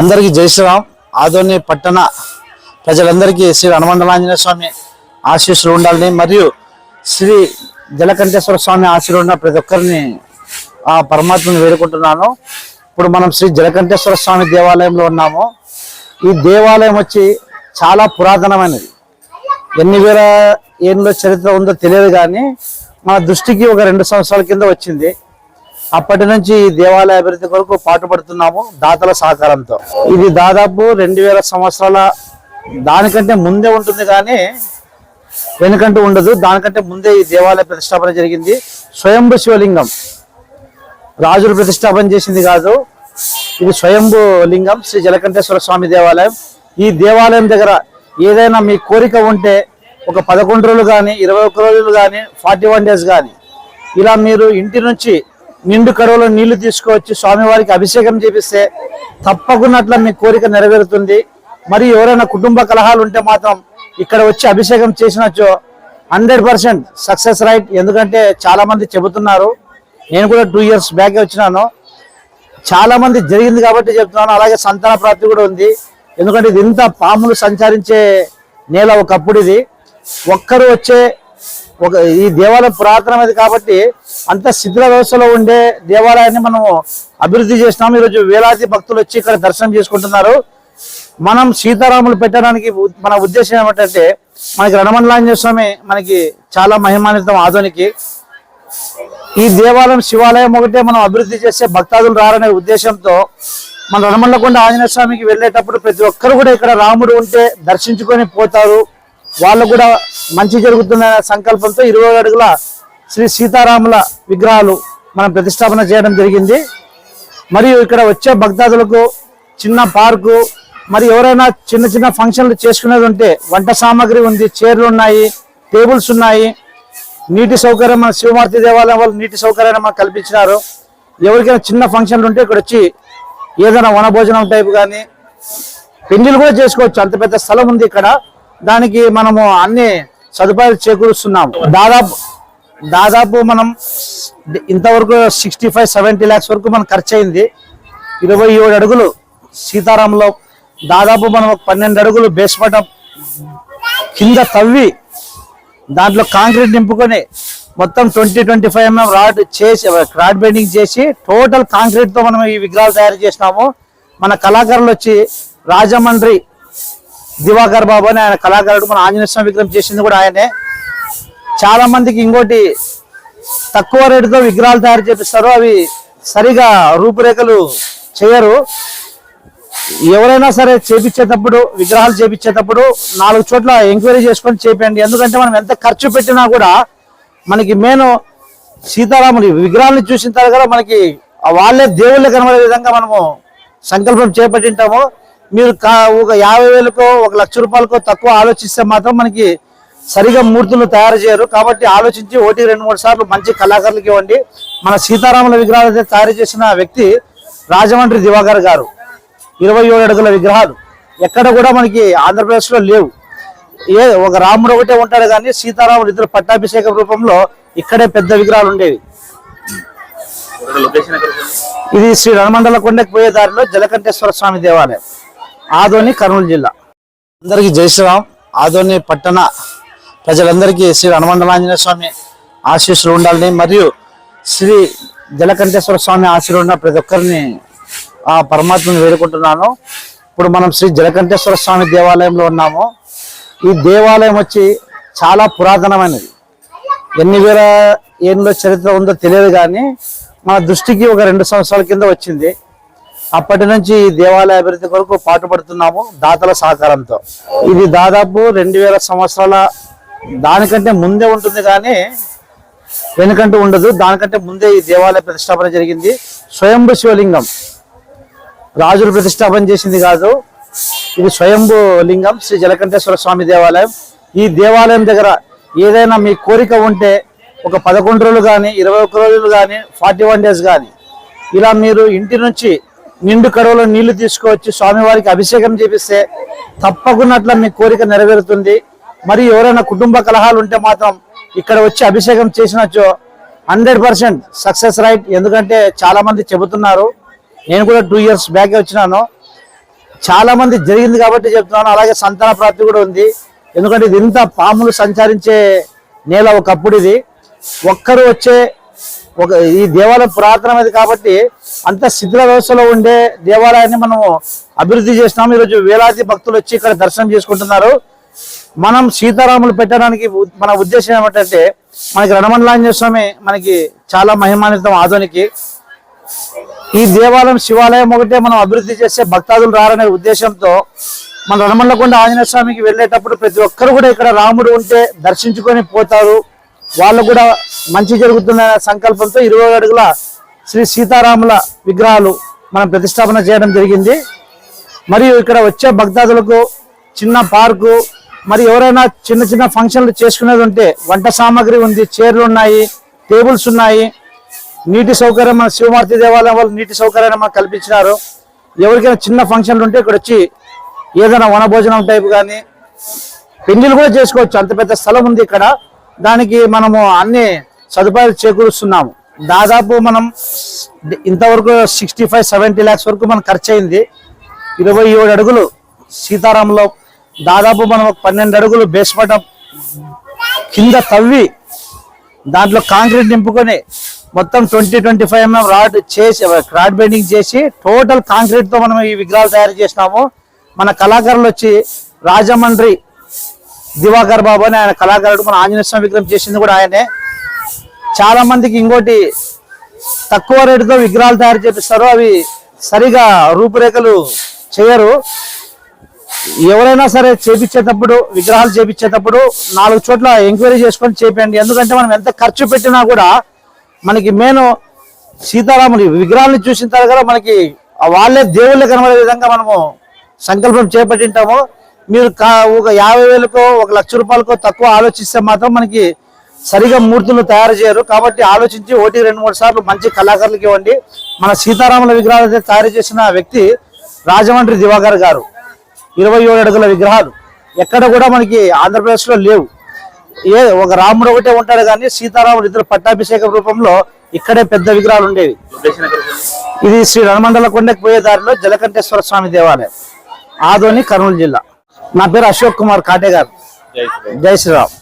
అందరికీ జై శ్రీరామ్. ఆదోని పట్టణ ప్రజలందరికీ శ్రీ హనుమండలాంజనేయ స్వామి ఆశీస్సులు ఉండాలని మరియు శ్రీ జలకంఠేశ్వర స్వామి ఆశీస్సులు ఉన్న ప్రతి ఒక్కరిని ఆ పరమాత్మని వేడుకుంటున్నాను. ఇప్పుడు మనం శ్రీ జలకంఠేశ్వర స్వామి దేవాలయంలో ఉన్నాము. ఈ దేవాలయం వచ్చి చాలా పురాతనమైనది. ఎన్ని వేల ఏళ్ళ చరిత్ర ఉందో తెలియదు కానీ మన దృష్టికి ఒక రెండు సంవత్సరాల కింద వచ్చింది. అప్పటి నుంచి ఈ దేవాలయ అభివృద్ధి కొరకు పాటుపడుతున్నాము దాతల సహకారంతో. ఇది దాదాపు రెండు వేల సంవత్సరాల దానికంటే ముందే ఉంటుంది కానీ వెనుకంటూ ఉండదు. దానికంటే ముందే ఈ దేవాలయ ప్రతిష్టాపన జరిగింది. స్వయంభు శివలింగం. రాజులు ప్రతిష్టాపన చేసింది కాదు. ఇది స్వయంభు లింగం శ్రీ జలకంఠేశ్వర స్వామి దేవాలయం. ఈ దేవాలయం దగ్గర ఏదైనా మీ కోరిక ఉంటే ఒక పదకొండు రోజులు కానీ ఇరవై ఒక్క రోజులు కానీ ఫార్టీ వన్ డేస్ కానీ ఇలా మీరు ఇంటి నుంచి నిండు కరువులో నీళ్ళు తీసుకువచ్చి స్వామివారికి అభిషేకం చేపిస్తే తప్పకున్నట్ల మీ కోరిక నెరవేరుతుంది. మరి ఎవరైనా కుటుంబ కలహాలు ఉంటే మాత్రం ఇక్కడ వచ్చి అభిషేకం చేసినచో హండ్రెడ్ పర్సెంట్ సక్సెస్ రైట్. ఎందుకంటే చాలా మంది చెబుతున్నారు. నేను కూడా టూ ఇయర్స్ బ్యాక్ వచ్చినాను. చాలా మంది జరిగింది కాబట్టి చెప్తున్నాను. అలాగే సంతాన ప్రాప్తి కూడా ఉంది. ఎందుకంటే ఇది ఇంత పాములు సంచరించే నేల ఒకప్పుడు ఇది. ఒక్కరు వచ్చే ఒక ఈ దేవాలయం పురాతనమైనది కాబట్టి అంత శిథిల వ్యవస్థలో ఉండే దేవాలయాన్ని మనము అభివృద్ధి చేసినాము ఈరోజు వేలాది భక్తులు వచ్చి ఇక్కడ దర్శనం చేసుకుంటున్నారు. మనం సీతారాములు పెట్టడానికి మన ఉద్దేశం ఏమిటంటే మనకి రణమండలాంజ స్వామి మనకి చాలా మహిమాన్వితం ఆధునికి. ఈ దేవాలయం శివాలయం ఒకటే మనం అభివృద్ధి చేస్తే భక్తాదులు రారనే ఉద్దేశంతో మన రణమండకొండ ఆంజనేయ స్వామికి వెళ్ళేటప్పుడు ప్రతి ఒక్కరు కూడా ఇక్కడ రాముడు ఉంటే దర్శించుకొని పోతారు. వాళ్ళు కూడా మంచి జరుగుతుందనే సంకల్పంతో ఇరవై అడుగుల శ్రీ సీతారాముల విగ్రహాలు మనం ప్రతిష్టాపన చేయడం జరిగింది. మరియు ఇక్కడ వచ్చే భక్తాదులకు చిన్న పార్కు మరి ఎవరైనా చిన్న చిన్న ఫంక్షన్లు చేసుకునేది ఉంటే వంట సామాగ్రి ఉంది చైర్లు ఉన్నాయి టేబుల్స్ ఉన్నాయి. నీటి సౌకర్యం మన శివమార్తి దేవాలయం వాళ్ళు నీటి సౌకర్యాన్ని మనకు కల్పించినారు. ఎవరికైనా చిన్న ఫంక్షన్లు ఉంటే ఇక్కడ వచ్చి ఏదైనా వనభోజనం టైపు కానీ పెళ్ళిలు కూడా చేసుకోవచ్చు. అంత పెద్ద స్థలం ఉంది ఇక్కడ. దానికి మనము అన్ని సదుపాయాలు చేకూరుస్తున్నాము. దాదాపు దాదాపు మనం ఇంతవరకు సిక్స్టీ ఫైవ్ సెవెంటీ ల్యాక్స్ వరకు మనకు ఖర్చు అయింది ఇరవై ఏడు అడుగులు సీతారాంలో దాదాపు మనం ఒక పన్నెండు అడుగులు బేస్మటం కింద తవ్వి దాంట్లో కాంక్రీట్ నింపుకొని మొత్తం twenty twenty five mm MM rod చేసి రాడ్ బెండింగ్ చేసి టోటల్ కాంక్రీట్తో మనం ఈ విగ్రహాలు తయారు చేసినాము. మన కళాకారులు వచ్చి రాజమండ్రి దివాకర్ బాబు అని ఆయన కళాకారుడు మన ఆంజనేయ స్వామి విగ్రహం చేసింది కూడా ఆయనే. చాలా మందికి ఇంకోటి తక్కువ రేటుతో విగ్రహాలు తయారు చేపిస్తారు అవి సరిగా రూపురేఖలు చేయరు. ఎవరైనా సరే చేపించేటప్పుడు విగ్రహాలు చేపించేటప్పుడు నాలుగు చోట్ల ఎంక్వైరీ చేసుకొని చేపండి ఎందుకంటే మనం ఎంత ఖర్చు పెట్టినా కూడా మనకి మెయిన్ సీతారాముని విగ్రహాలను చూసిన తర్వాత మనకి వాళ్ళే దేవుళ్ళే కనబడే విధంగా మనము సంకల్పం చేపట్టింటాము. మీరు కా- ఒక యాభై వేలకో ఒక లక్ష రూపాయలకో తక్కువ ఆలోచిస్తే మాత్రం మనకి సరిగా మూర్తులు తయారు చేయరు. కాబట్టి ఆలోచించి ఒకటి రెండు మూడు సార్లు మంచి కళాకారులకు ఇవ్వండి. మన సీతారాముల విగ్రహాలు అయితే తయారు చేసిన వ్యక్తి రాజమండ్రి దివాకర్ గారు. ఇరవై ఏడు అడుగుల విగ్రహాలు. ఎక్కడ కూడా మనకి ఆంధ్రప్రదేశ్లో లేవు. ఏ ఒక రాముడు ఒకటే ఉంటాడు కానీ సీతారాముడు ఇద్దరు పట్టాభిషేకం రూపంలో ఇక్కడే పెద్ద విగ్రహాలు ఉండేవి? ఇది శ్రీ రణమండల కొండకు పోయే దారిలో జలకంఠేశ్వర స్వామి దేవాలయం. ఆదోని కర్నూలు జిల్లా. అందరికీ జై శ్రీరామ్. ఆదోని పట్టణ ప్రజలందరికీ శ్రీ హనుమండలాంజనేయ స్వామి ఆశీస్సులు ఉండాలని మరియు శ్రీ జలకంఠేశ్వర స్వామి ఆశీర్వాదం ఉన్న ప్రతి ఒక్కరిని ఆ పరమాత్మని వేడుకుంటున్నాను. ఇప్పుడు మనం శ్రీ జలకంఠేశ్వర స్వామి దేవాలయంలో ఉన్నాము. ఈ దేవాలయం వచ్చి చాలా పురాతనమైనది. ఎన్ని వేల ఏళ్ళ చరిత్ర ఉందో తెలియదు కానీ మన దృష్టికి ఒక రెండు సంవత్సరాల కింద వచ్చింది. అప్పటి నుంచి ఈ దేవాలయ అభివృద్ధి కొరకు పాటుపడుతున్నాము దాతల సహకారంతో. ఇది దాదాపు రెండు వేల సంవత్సరాల దానికంటే ముందే ఉంటుంది కానీ వెనుకంటూ ఉండదు. దానికంటే ముందే ఈ దేవాలయ ప్రతిష్టాపన జరిగింది. స్వయంభు శివలింగం. రాజులు ప్రతిష్టాపన చేసింది కాదు. ఇది స్వయంభు లింగం శ్రీ జలకంఠేశ్వర స్వామి దేవాలయం. ఈ దేవాలయం దగ్గర ఏదైనా మీ కోరిక ఉంటే ఒక పదకొండు రోజులు కానీ ఇరవై ఒక్క రోజులు కానీ ఫార్టీ వన్ డేస్ కానీ ఇలా మీరు ఇంటి నుంచి నిండు కరువులో నీళ్ళు తీసుకువచ్చి స్వామివారికి అభిషేకం చేపిస్తే తప్పకుండా మీ కోరిక నెరవేరుతుంది. మరి ఎవరైనా కుటుంబ కలహాలు ఉంటే మాత్రం ఇక్కడ వచ్చి అభిషేకం చేసినచో హండ్రెడ్ పర్సెంట్ సక్సెస్ రైట్. ఎందుకంటే చాలా మంది చెబుతున్నారు. నేను కూడా టూ ఇయర్స్ బ్యాక్ వచ్చినాను. చాలా మంది జరిగింది కాబట్టి చెప్తున్నాను. అలాగే సంతాన ప్రాప్తి కూడా ఉంది. ఎందుకంటే ఇది ఇంత పాములు సంచరించే నేల ఒకప్పుడు ఇది. ఒక్కరు వచ్చే ఒక ఈ దేవాలయం పురాతనమైనది కాబట్టి అంత శిథిల వ్యవస్థలో ఉండే దేవాలయాన్ని మనం అభివృద్ధి చేసినాము. ఈరోజు వేలాది భక్తులు వచ్చి ఇక్కడ దర్శనం చేసుకుంటున్నారు. మనం సీతారాములు పెట్టడానికి మన ఉద్దేశం ఏమిటంటే మనకి రణమండలాంజ స్వామి మనకి చాలా మహిమాన్వితం ఆధునికి. ఈ దేవాలయం శివాలయం ఒకటే మనం అభివృద్ధి చేస్తే భక్తాదులు రారనే ఉద్దేశంతో మన రణమండలకొండ ఆంజనేయ స్వామికి వెళ్ళేటప్పుడు ప్రతి ఒక్కరు కూడా ఇక్కడ రాముడు ఉంటే దర్శించుకొని పోతారు. వాళ్ళు కూడా మంచి జరుగుతున్న సంకల్పంతో ఇరవై అడుగుల శ్రీ సీతారాముల విగ్రహాలు మనం ప్రతిష్టాపన చేయడం జరిగింది. మరియు ఇక్కడ వచ్చే భక్తాదులకు చిన్న పార్కు మరి ఎవరైనా చిన్న చిన్న ఫంక్షన్లు చేసుకునేది ఉంటే వంట సామాగ్రి ఉంది చైర్లు ఉన్నాయి టేబుల్స్ ఉన్నాయి. నీటి సౌకర్యం మన శివమార్తి దేవాలయం వాళ్ళు నీటి సౌకర్యాన్ని మనకు కల్పించినారు. ఎవరికైనా చిన్న ఫంక్షన్లు ఉంటే ఇక్కడ వచ్చి ఏదైనా వనభోజనం టైప్ కానీ పెళ్ళిలు కూడా చేసుకోవచ్చు. అంత పెద్ద స్థలం ఉంది ఇక్కడ. దానికి మనము అన్ని సదుపాయాలు చేకూరుస్తున్నాము. దాదాపు మనం ఇంతవరకు సిక్స్టీ ఫైవ్ సెవెంటీ ల్యాక్స్ వరకు మనం ఖర్చు అయింది ఇరవై ఏడు అడుగులు సీతారాంలో దాదాపు మనం పన్నెండు అడుగులు బేస్మట కింద తవ్వి దాంట్లో కాంక్రీట్ నింపుకొని మొత్తం twenty twenty five MM rod చేసి రాడ్ బెండింగ్ చేసి టోటల్ కాంక్రీట్తో మనం ఈ విగ్రహాలు తయారు చేసినాము. మన కళాకారులు వచ్చి రాజమండ్రి దివాకర్ బాబు అని ఆయన కళాకారుడు మన ఆంజనేయ స్వామి విగ్రహం చేసింది కూడా ఆయనే. చాలా మందికి ఇంకోటి తక్కువ రేటుతో విగ్రహాలు తయారు చేపిస్తారు అవి సరిగా రూపురేఖలు చేయరు. ఎవరైనా సరే చేపించేటప్పుడు విగ్రహాలు చేపించేటప్పుడు నాలుగు చోట్ల ఎంక్వైరీ చేసుకొని చేపండి ఎందుకంటే మనం ఎంత ఖర్చు పెట్టినా కూడా మనకి మెయిన్ సీతారాముని విగ్రహాలను చూసిన తర్వాత మనకి వాళ్ళే దేవుళ్ళే కనబడే విధంగా మనము సంకల్పం చేపట్టింటాము. మీరు కా- ఒక యాభై వేలకో ఒక లక్ష రూపాయలకో తక్కువ ఆలోచిస్తే మాత్రం మనకి సరిగా మూర్తులు తయారు చేయరు. కాబట్టి ఆలోచించి ఒకటి రెండు మూడు సార్లు మంచి కళాకారులకు ఇవ్వండి. మన సీతారాముల విగ్రహాలు అయితే తయారు చేసిన వ్యక్తి రాజమండ్రి దివాకర్ గారు. ఇరవై ఏడు అడుగుల విగ్రహాలు. ఎక్కడ కూడా మనకి ఆంధ్రప్రదేశ్లో లేవు. ఏ ఒక రాముడు ఒకటే ఉంటాడు కానీ సీతారాముడు ఇద్దరు పట్టాభిషేక రూపంలో ఇక్కడే పెద్ద విగ్రహాలు ఉండేవి. ఇది శ్రీ రణమండల కొండకు పోయే దారిలో జలకంఠేశ్వర స్వామి దేవాలయం. ఆదోని కర్నూలు జిల్లా. నా పేరు అశోక్ కుమార్ కాటే గారు జై శ్రీరామ్.